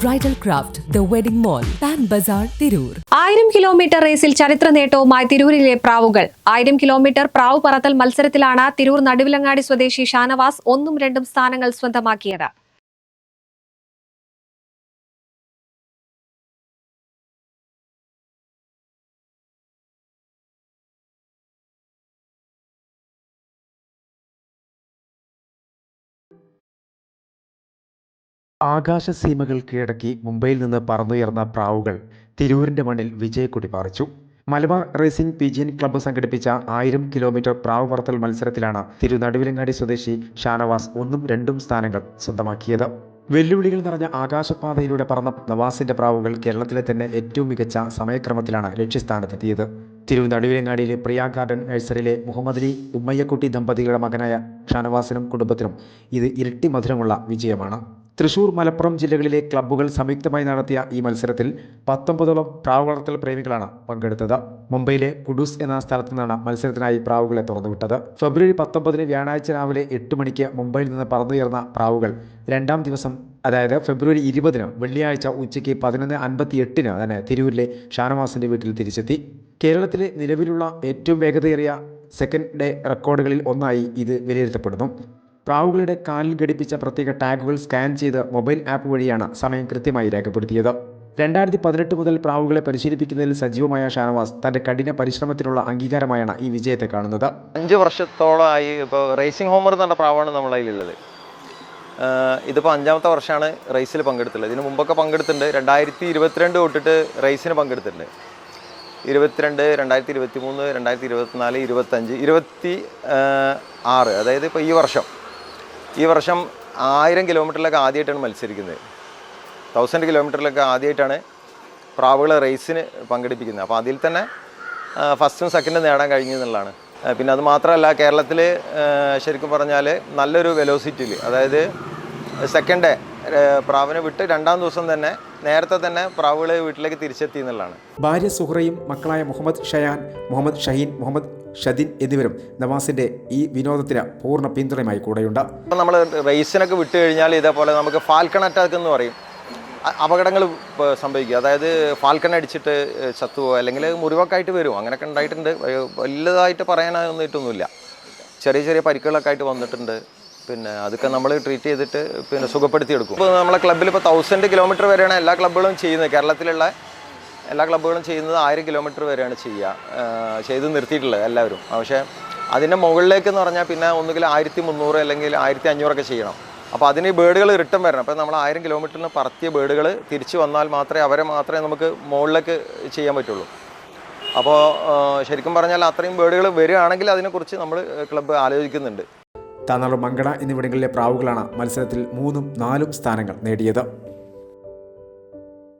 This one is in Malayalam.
Bridal craft the wedding mall Pan Bazar Tirur ആയിരം കിലോമീറ്റർ റേസിൽ ചരിത്ര നേട്ടവുമായി തിരൂരിലെ പ്രാവുകൾ. ആയിരം കിലോമീറ്റർ പ്രാവ് പറത്തൽ മത്സരത്തിലാണ് തിരൂർ നടുവിലങ്ങാടി സ്വദേശി ഷാനവാസ് ഒന്നും രണ്ടും സ്ഥാനങ്ങൾ സ്വന്തമാക്കിയത്. ആകാശസീമകൾ കീഴടക്കി മുംബൈയിൽ നിന്ന് പറന്നുയർന്ന പ്രാവുകൾ തിരൂരിന്റെ മണ്ണിൽ വിജയക്കുടി പാറിച്ചു. മലബാർ റേസിംഗ് പിജിയൻ ക്ലബ്ബ് സംഘടിപ്പിച്ച ആയിരം കിലോമീറ്റർ പ്രാവ് പറത്തൽ മത്സരത്തിലാണ് തിരുനടുവിലങ്ങാടി സ്വദേശി ഷാനവാസ് ഒന്നും രണ്ടും സ്ഥാനങ്ങൾ സ്വന്തമാക്കിയത്. വെല്ലുവിളികൾ നിറഞ്ഞ ആകാശപാതയിലൂടെ പറന്ന നവാസിന്റെ പ്രാവുകൾ കേരളത്തിലെ തന്നെ ഏറ്റവും മികച്ച സമയക്രമത്തിലാണ് ലക്ഷ്യസ്ഥാനത്തെത്തിയത്. തിരുനടുവിലങ്ങാടിയിലെ പ്രിയ ഗാർഡൻ നഴ്സറിയിലെ മുഹമ്മദ് അലി ഉമ്മയ്യക്കുട്ടി ദമ്പതികളുടെ മകനായ ഷാനവാസിനും കുടുംബത്തിനും ഇത് ഇരട്ടി മധുരമുള്ള വിജയമാണ്. തൃശൂർ മലപ്പുറം ജില്ലകളിലെ ക്ലബ്ബുകൾ സംയുക്തമായി നടത്തിയ ഈ മത്സരത്തിൽ പത്തൊമ്പതോളം പ്രാവ് വളർത്തൽ പ്രേമികളാണ് പങ്കെടുത്തത്. മുംബൈയിലെ കുഡൂസ് എന്ന സ്ഥലത്തു നിന്നാണ് മത്സരത്തിനായി പ്രാവുകളെ തുറന്നുവിട്ടത്. ഫെബ്രുവരി പത്തൊമ്പതിന് വ്യാഴാഴ്ച രാവിലെ എട്ട് മണിക്ക് മുംബൈയിൽ നിന്ന് പറന്നുയർന്ന പ്രാവുകൾ രണ്ടാം ദിവസം അതായത് ഫെബ്രുവരി ഇരുപതിന് വെള്ളിയാഴ്ച ഉച്ചയ്ക്ക് പതിനൊന്ന് അൻപത്തി എട്ടിന് തന്നെ തിരൂരിലെ ഷാനവാസിന്റെ വീട്ടിൽ തിരിച്ചെത്തി. കേരളത്തിലെ നിലവിലുള്ള ഏറ്റവും വേഗതയേറിയ സെക്കൻഡ് ഡേ റെക്കോർഡുകളിൽ ഒന്നായി ഇത് വിലയിരുത്തപ്പെടുന്നു. പ്രാവുകളുടെ കാലിൽ ഘടിപ്പിച്ച പ്രത്യേക ടാഗുകൾ സ്കാൻ ചെയ്ത് മൊബൈൽ ആപ്പ് വഴിയാണ് സമയം കൃത്യമായി രേഖപ്പെടുത്തിയത്. രണ്ടായിരത്തി പതിനെട്ട് മുതൽ പ്രാവുകളെ പരിശീലിപ്പിക്കുന്നതിൽ സജീവമായ ഷാനവാസ് തന്റെ കഠിന പരിശ്രമത്തിനുള്ള അംഗീകാരമായാണ് ഈ വിജയത്തെ കാണുന്നത്. അഞ്ച് വർഷത്തോളമായി ഇപ്പോൾ റേസിംഗ് ഹോമർ പറഞ്ഞ പ്രാവാണ് നമ്മളെ കയ്യിലുള്ളത്. ഇതിപ്പോൾ അഞ്ചാമത്തെ വർഷമാണ് റേസിൽ പങ്കെടുത്തുള്ളത്. ഇതിന് മുമ്പൊക്കെ പങ്കെടുത്തിട്ടുണ്ട്. രണ്ടായിരത്തി ഇരുപത്തിരണ്ട് തൊട്ടിട്ട് റേസിന് പങ്കെടുത്തിട്ടുണ്ട്. ഇരുപത്തിരണ്ട് രണ്ടായിരത്തി ഇരുപത്തി മൂന്ന് രണ്ടായിരത്തി ഇരുപത്തിനാല് ഇരുപത്തഞ്ച് ഇരുപത്തി ആറ്. അതായത് ഇപ്പോൾ ഈ വർഷം ഈ വർഷം ആയിരം കിലോമീറ്ററിലൊക്കെ ആദ്യമായിട്ടാണ് മത്സരിക്കുന്നത്. തൗസൻഡ് കിലോമീറ്ററിലൊക്കെ ആദ്യമായിട്ടാണ് പ്രാവുകളെ റേസിന് പങ്കെടുപ്പിക്കുന്നത്. അപ്പോൾ അതിൽ തന്നെ ഫസ്റ്റും സെക്കൻഡും നേടാൻ കഴിഞ്ഞു എന്നുള്ളതാണ്. പിന്നെ അത് മാത്രമല്ല കേരളത്തിൽ ശരിക്കും പറഞ്ഞാൽ നല്ലൊരു വെലോസിറ്റിയിൽ അതായത് സെക്കൻഡ് പ്രാവിനെ വിട്ട് രണ്ടാം ദിവസം തന്നെ നേരത്തെ തന്നെ പ്രാവുകൾ വീട്ടിലേക്ക് തിരിച്ചെത്തി എന്നുള്ളതാണ്. ഭാര്യ സുഹ്റയും മക്കളായ മുഹമ്മദ് ഷയാൻ മുഹമ്മദ് ഷഹീൻ മുഹമ്മദ് ഷദിൻ എന്നിവരും നവാസിന്റെ ഈ വിനോദത്തിന് പൂർണ പിന്തുണയുമായി കൂടെയുണ്ട്. ഇപ്പം നമ്മൾ റേസിനൊക്കെ വിട്ട് കഴിഞ്ഞാൽ ഇതേപോലെ നമുക്ക് ഫാൽക്കൺ അറ്റാക്ക് എന്ന് പറയും. അപകടങ്ങൾ സംഭവിക്കുക. അതായത് ഫാൽക്കൺ അടിച്ചിട്ട് ചത്തുപോകുക അല്ലെങ്കിൽ മുറിവൊക്കെ ആയിട്ട് വരും. അങ്ങനെയൊക്കെ ഉണ്ടായിട്ടുണ്ട്. വലുതായിട്ട് പറയാനൊന്നിട്ടൊന്നുമില്ല ചെറിയ ചെറിയ പരിക്കുകളൊക്കെ ആയിട്ട് വന്നിട്ടുണ്ട്. പിന്നെ അതൊക്കെ നമ്മൾ ട്രീറ്റ് ചെയ്തിട്ട് പിന്നെ സുഖപ്പെടുത്തി എടുക്കും ഇപ്പോൾ നമ്മളെ ക്ലബ്ബിൽ ഇപ്പോൾ തൗസൻഡ് കിലോമീറ്റർ വരെയാണ് എല്ലാ ക്ലബ്ബുകളും ചെയ്യുന്നത്. കേരളത്തിലുള്ള എല്ലാ ക്ലബ്ബുകളും ചെയ്യുന്നത് ആയിരം കിലോമീറ്റർ വരെയാണ് ചെയ്യുക. ചെയ്ത് നിർത്തിയിട്ടുള്ളത് എല്ലാവരും. പക്ഷേ അതിന്റെ മുകളിലേക്ക് എന്ന് പറഞ്ഞാൽ പിന്നെ ഒന്നുകിൽ ആയിരത്തി മുന്നൂറ് അല്ലെങ്കിൽ ആയിരത്തി അഞ്ഞൂറൊക്കെ ചെയ്യണം. അപ്പോൾ അതിന് ബേഡുകൾ റിട്ടേൺ വരണം. അപ്പോൾ നമ്മൾ ആയിരം കിലോമീറ്ററിന് പറത്തിയ ബേഡുകൾ തിരിച്ചു വന്നാൽ മാത്രമേ അവരെ മാത്രമേ നമുക്ക് മുകളിലേക്ക് ചെയ്യാൻ പറ്റുള്ളൂ. അപ്പോൾ ശരിക്കും പറഞ്ഞാൽ അത്രയും ബേഡുകൾ വരികയാണെങ്കിൽ അതിനെക്കുറിച്ച് നമ്മൾ ക്ലബ്ബ് ആലോചിക്കുന്നുണ്ട്. താനാളു മങ്കട എന്നിവിടങ്ങളിലെ പ്രാവുകളാണ് മത്സരത്തിൽ മൂന്നും നാലും സ്ഥാനങ്ങൾ നേടിയത്.